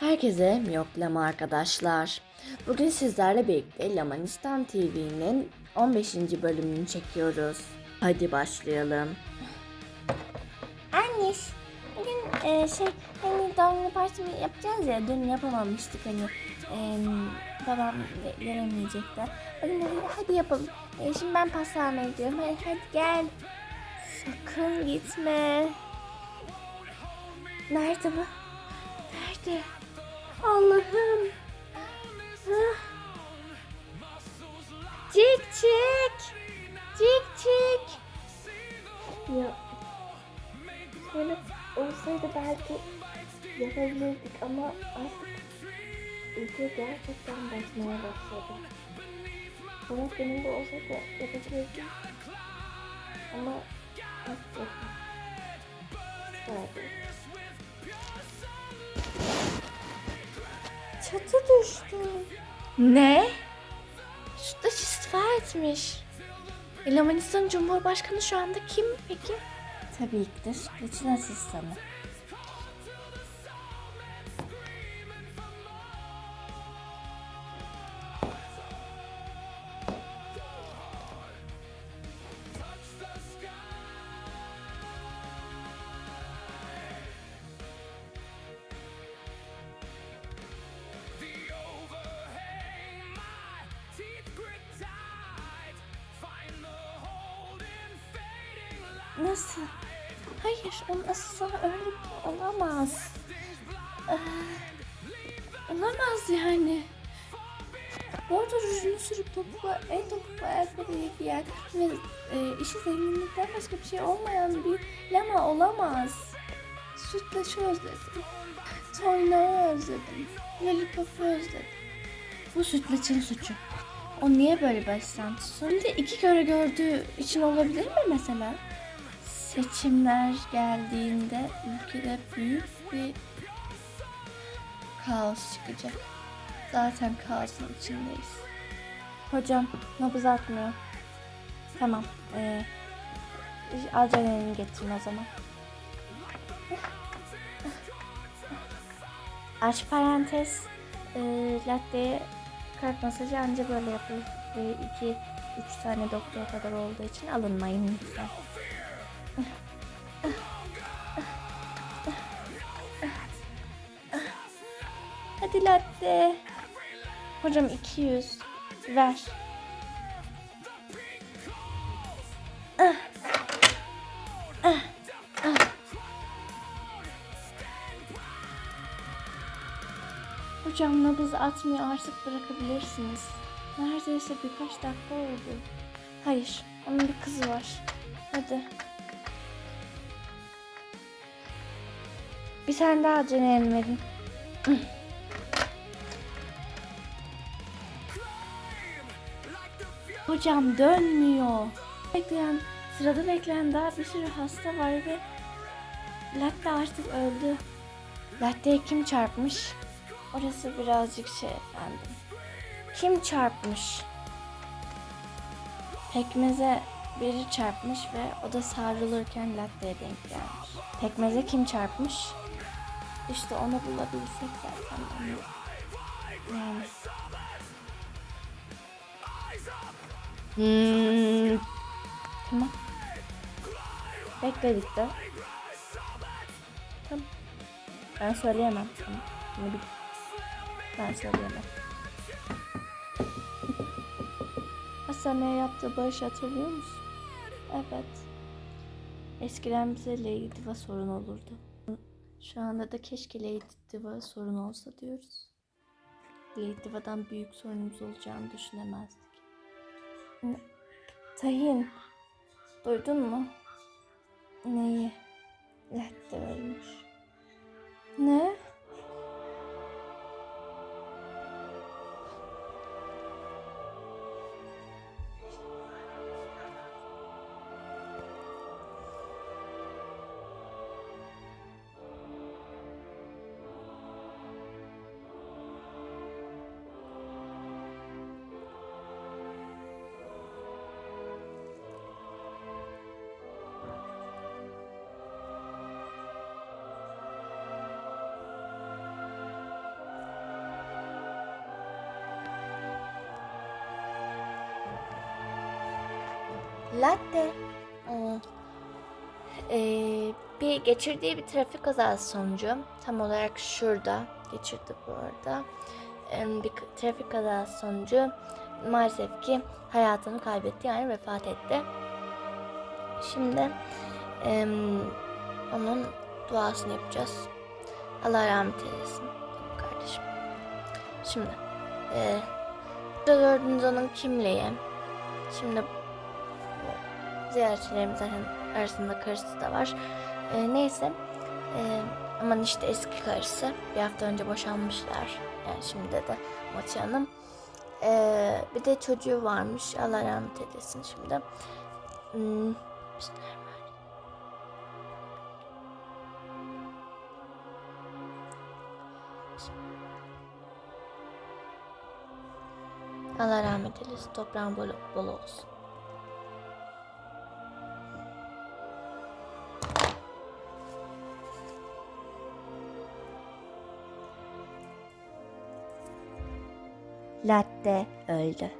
Herkese yoklama arkadaşlar. Bugün sizlerle birlikte Lamanistan TV'nin 15. bölümünü çekiyoruz. Hadi başlayalım. Anne, bugün e, şey hani doğum günü yapacağız ya dün yapamamıştık hani e, babam ge- gelemeyecekti. Bugün hadi, hadi yapalım. E, şimdi ben pasta almaya gidiyorum. Hadi, hadi gel. Sakın gitme. Nerede bu? Nerede? Allah'ım. Hah. Cik cik. Cik cik. Ya. Böyle olsaydı belki yapabilirdik ama artık ülke gerçekten basmaya başladı. Ama benim de olsaydı yapabilirdim. Ama artık yapmam. Sadece. Çatı düştü. Ne? Sütlaç istifa etmiş. Elamanistan Cumhurbaşkanı şu anda kim peki? Tabii ki de Sütlaç'ın asistanı. Nasıl? Hayır, onun asistanı öyle olamaz. Ee, olamaz yani. Arada rujunu sürüp topuklu, en topuklu ayakkabıyı giyen ve e, işi zenginlikten başka bir şey olmayan bir lama olamaz. Sütlaçı özledim. Toynayı özledim. Lollipop'u özledim. Bu sütlaçın suçu. O niye böyle başlantı? Şimdi iki kere gördüğü için olabilir mi mesela? Seçimler geldiğinde ülkede büyük bir kaos çıkacak. Zaten kaosun içindeyiz. Hocam nabız atmıyor. Tamam. Ee, adrenalin getirin o zaman. Aç parantez. E, latte'ye kalp masajı anca böyle yapılır. Ve iki, üç tane doktor kadar olduğu için alınmayın lütfen. Hadi latte. Hocam 200. Ver. Ah. Hocam nabız atmıyor artık bırakabilirsiniz. Neredeyse birkaç dakika oldu. Hayır, onun bir kızı var. Hadi. Bir tane daha adrenalin verin. Hocam dönmüyor. Bekleyen, sırada bekleyen daha bir sürü hasta var ve Latte artık öldü. Latte'ye kim çarpmış? Orası birazcık şey efendim. Kim çarpmış? Pekmeze biri çarpmış ve o da savrulurken latte'ye denk gelmiş. Pekmeze kim çarpmış? İşte onu bulabilsek zaten. Yani. Hmm. Tamam. Bekledik de. Tamam. Ben söyleyemem. Tamam. Bunu bil. Ben söyleyemem. Hastaneye yaptığı bağış hatırlıyor musun? Evet. Eskiden bize Lady Diva sorun olurdu. Şu anda da keşke Lady Diva sorun olsa diyoruz. Lady Diva'dan büyük sorunumuz olacağını düşünemezdik. Ne? Tahin. Duydun mu? Neyi? Latte ölmüş. Ne? Latte. Ee, bir geçirdiği bir trafik kazası sonucu tam olarak şurada geçirdi bu arada. Ee, bir trafik kazası sonucu maalesef ki hayatını kaybetti yani vefat etti. Şimdi em, onun duasını yapacağız. Allah rahmet eylesin kardeşim. Şimdi e, gördüğünüz onun kimliği. Şimdi bu ziyaretçilerimiz zaten arasında karısı da var. E, neyse. E, aman işte eski karısı. Bir hafta önce boşanmışlar. Yani şimdi de Mati Hanım. E, bir de çocuğu varmış. Allah rahmet eylesin şimdi. Hmm, Bismillahirrahmanirrahim. Allah rahmet eylesin. Toprağın bol, bol olsun. Latte öldü.